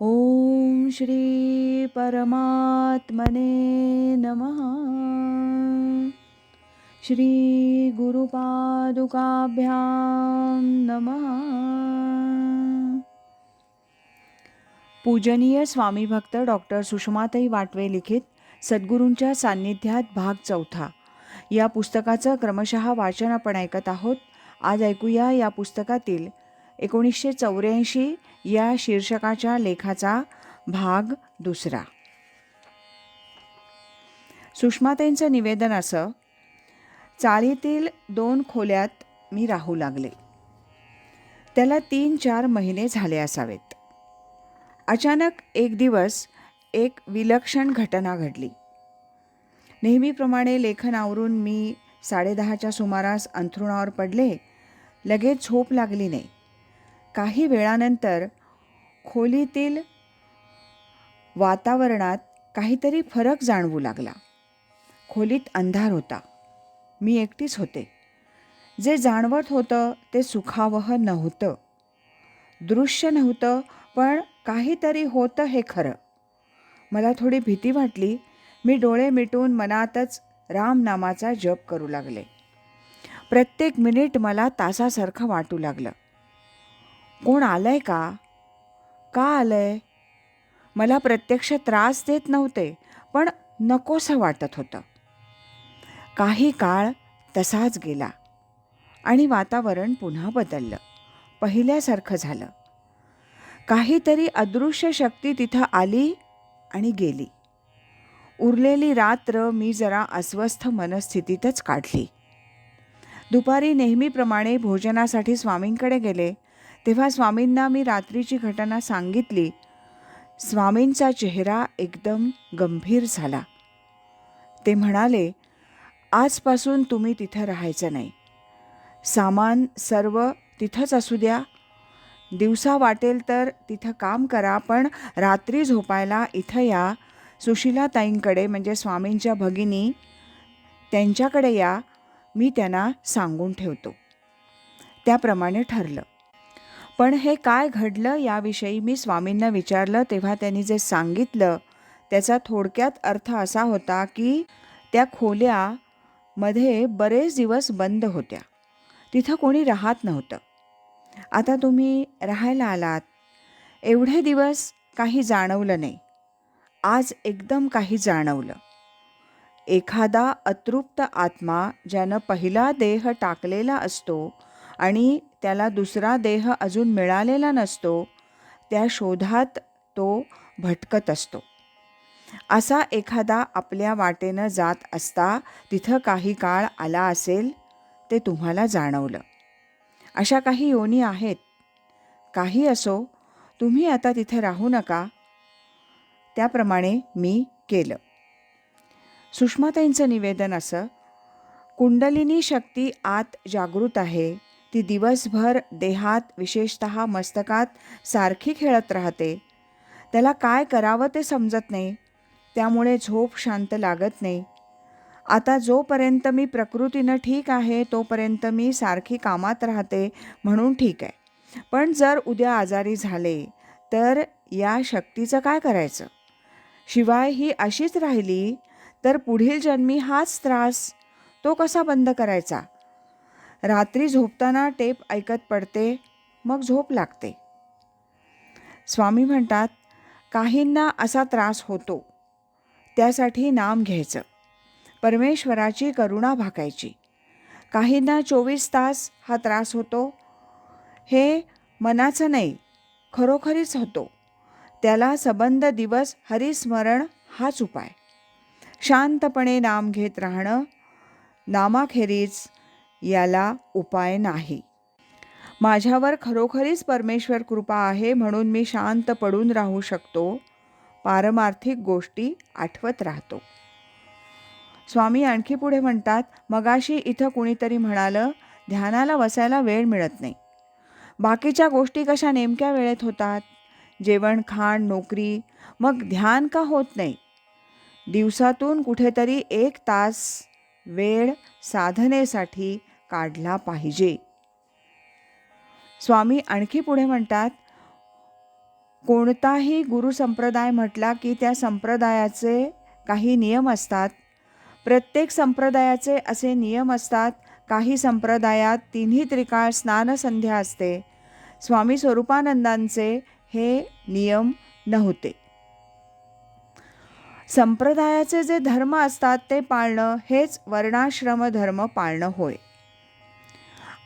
ओम श्री परमात्मने नमः। श्री गुरुपादुकाभ्यां नमः। पूजनीय स्वामी भक्त डॉक्टर सुषमाताई वाटवे लिखित सद्गुरूंच्या सान्निध्यात भाग चौथा. या पुस्तकाचं क्रमशः वाचन आपण ऐकत आहोत. आज ऐकूया या पुस्तकातील एकोणीसशे चौऱ्याऐंशी या शीर्षकाच्या लेखाचा भाग दुसरा. सुषमाताईंचं निवेदन असं चाळीतील दोन खोल्यात मी राहू लागले. त्याला तीन चार महिने झाले असावेत. अचानक एक दिवस एक विलक्षण घटना घडली. नेहमीप्रमाणे लेखन आवरून मी साडेदहाच्या सुमारास अंथरुणावर पडले लगेच झोप लागली नाही. काही वेळानंतर खोलीतील वातावरणात काहीतरी फरक जाणवू लागला. खोलीत अंधार होता. मी एकटीच होते. जे जाणवत होतं ते सुखावह नव्हतं. दृश्य नव्हतं पण काहीतरी होतं हे खरं. मला थोडी भीती वाटली. मी डोळे मिटून मनातच रामनामाचा जप करू लागले. प्रत्येक मिनिट मला तासासारखं वाटू लागलं. कोण आलं आहे का? का आलंय. मला प्रत्यक्ष त्रास देत नव्हते पण नकोसं वाटत होतं. काही काळ तसाच गेला आणि वातावरण पुन्हा बदललं. पहिल्यासारखं झालं. काहीतरी अदृश्य शक्ती तिथं आली आणि गेली. उरलेली रात्र मी जरा अस्वस्थ मनस्थितीतच काढली. दुपारी नेहमीप्रमाणे भोजनासाठी स्वामींकडे गेले. तेव्हा स्वामींना मी रात्रीची घटना सांगितली. स्वामींचा चेहरा एकदम गंभीर झाला. ते म्हणाले आजपासून तुम्ही तिथं राहायचं नाही. सामान सर्व तिथंच असू द्या. दिवसा वाटेल तर तिथं काम करा पण रात्री झोपायला इथं या. सुशिलाताईंकडे म्हणजे स्वामींच्या भगिनी त्यांच्याकडे या. मी त्यांना सांगून ठेवतो. त्याप्रमाणे ठरलं. पण हे काय घडलं याविषयी मी स्वामींना विचारलं तेव्हा त्यांनी जे सांगितलं त्याचा थोडक्यात अर्थ असा होता की त्या खोल्या मध्ये बरेच दिवस बंद होत्या. तिथं कोणी राहत नव्हतं. आता तुम्ही राहायला आलात. एवढे दिवस काही जाणवलं नाही. आज एकदम काही जाणवलं. एखादा अतृप्त आत्मा ज्यानं पहिला देह टाकलेला असतो आणि त्याला दुसरा देह अजून मिळालेला नसतो त्या शोधात तो भटकत असतो. असा एखादा आपल्या वाटेनं जात असता तिथं काही काळ आला असेल ते तुम्हाला जाणवलं. अशा काही योनी आहेत. काही असो तुम्ही आता तिथे राहू नका. त्याप्रमाणे मी केलं. सुषमाताईंचं निवेदन असं कुंडलिनी शक्ती आत जागृत आहे ती दिवसभर देहात विशेषत मस्तकात सारखी खेळत राहते. त्याला काय करावं ते समजत नाही. त्यामुळे झोप शांत लागत नाही. आता जोपर्यंत मी प्रकृतीनं ठीक आहे तोपर्यंत मी सारखी कामात राहते म्हणून ठीक आहे. पण जर उद्या आजारी झाले तर या शक्तीचं काय करायचं? शिवाय ही अशीच राहिली तर पुढील जन्मी हाच त्रास तो कसा बंद करायचा? रात्री झोपताना टेप ऐकत पडते मग झोप लागते. स्वामी म्हणतात काहींना असा त्रास होतो. त्यासाठी नाम घ्यायचं. परमेश्वराची करुणा भाकायची. काहींना चोवीस तास हा त्रास होतो. हे मनाचं नाही खरोखरीच होतो. त्याला सबंध दिवस हरिस्मरण हाच उपाय. शांतपणे नाम घेत राहणं नामाखेरीज याला उपाय नाही. माझ्यावर खरोखरीच परमेश्वर कृपा आहे म्हणून मी शांत पडून राहू शकतो. पारमार्थिक गोष्टी आठवत राहतो. स्वामी आणखी पुढे म्हणतात मगाशी इथं कुणीतरी म्हणालं ध्यानाला बसायला वेळ मिळत नाही. बाकीच्या गोष्टी कशा नेमक्या वेळेत होतात? जेवण खाण नोकरी मग ध्यान का होत नाही? दिवसातून कुठेतरी एक तास वेळ साधनेसाठी काढला पाहिजे. स्वामी आणखी पुढे म्हणतात कोणताही गुरु संप्रदाय म्हटला की त्या संप्रदायाचे काही नियम असतात. प्रत्येक संप्रदायाचे असे नियम असतात. काही संप्रदायात तिन्ही त्रिकाळ स्नानसंध्या असते. स्वामी स्वरूपानंदांचे हे नियम नव्हते. संप्रदायाचे जे धर्म असतात ते पाळणं हेच वर्णाश्रम धर्म पाळणं होय.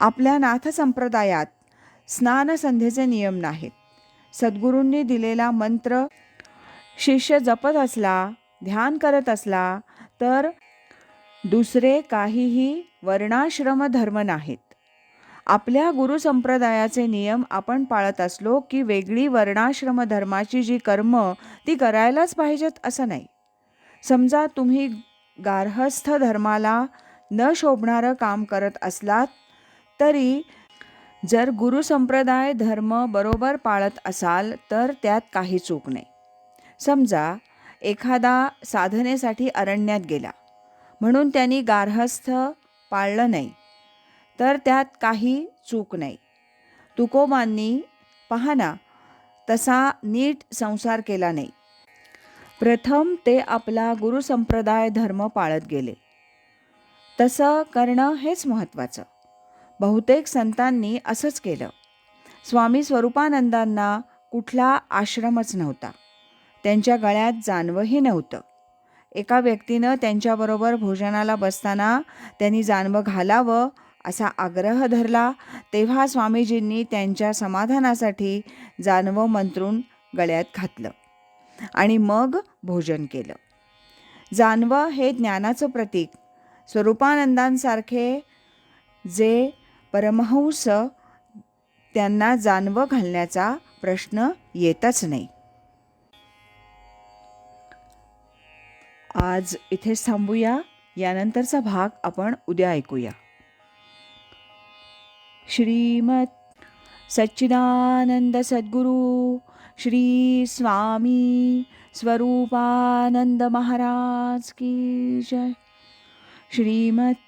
आपल्या नाथ संप्रदायात स्नानसंध्येचे नियम नाहीत. सद्गुरूंनी दिलेला मंत्र शिष्य जपत असला ध्यान करत असला तर दुसरे काहीही वर्णाश्रम धर्म नाहीत. आपल्या गुरु संप्रदायाचे नियम आपण पाळत असलो की वेगळी वर्णाश्रम धर्माची जी कर्म ती करायलाच पाहिजेत असं नाही. समजा तुम्ही गार्हस्थ धर्माला न शोभणारं काम करत असलात तरी जर गुरु संप्रदाय धर्म बरोबर पाळत असाल तर त्यात काही चूक नाही. समजा एखादा साधनेसाठी अरण्यात गेला म्हणून त्यांनी गार्हस्थ पाळलं नाही तर त्यात काही चूक नाही. तुकोबांनी पहा ना तसा नीट संसार केला नाही. प्रथम ते आपला गुरुसंप्रदाय धर्म पाळत गेले. तसं करणं हेच महत्त्वाचं. बहुतेक संतांनी असंच केलं. स्वामी स्वरूपानंदांना कुठला आश्रमच नव्हता. त्यांच्या गळ्यात जानवंही नव्हतं. एका व्यक्तीनं त्यांच्याबरोबर भोजनाला बसताना त्यांनी जानवं घालावं असा आग्रह धरला तेव्हा स्वामीजींनी त्यांच्या समाधानासाठी जानवं मंत्रून गळ्यात घातलं आणि मग भोजन केलं. जानवं हे ज्ञानाचं प्रतीक. स्वरूपानंदांसारखे जे परमहंस त्यांना जानवं घालण्याचा प्रश्न येतच नाही. आज इथेच थांबूया. यानंतरचा भाग आपण उद्या ऐकूया. श्रीमत सच्चिदानंद सद्गुरु श्री स्वामी स्वरूपानंद महाराज की जय. श्रीमत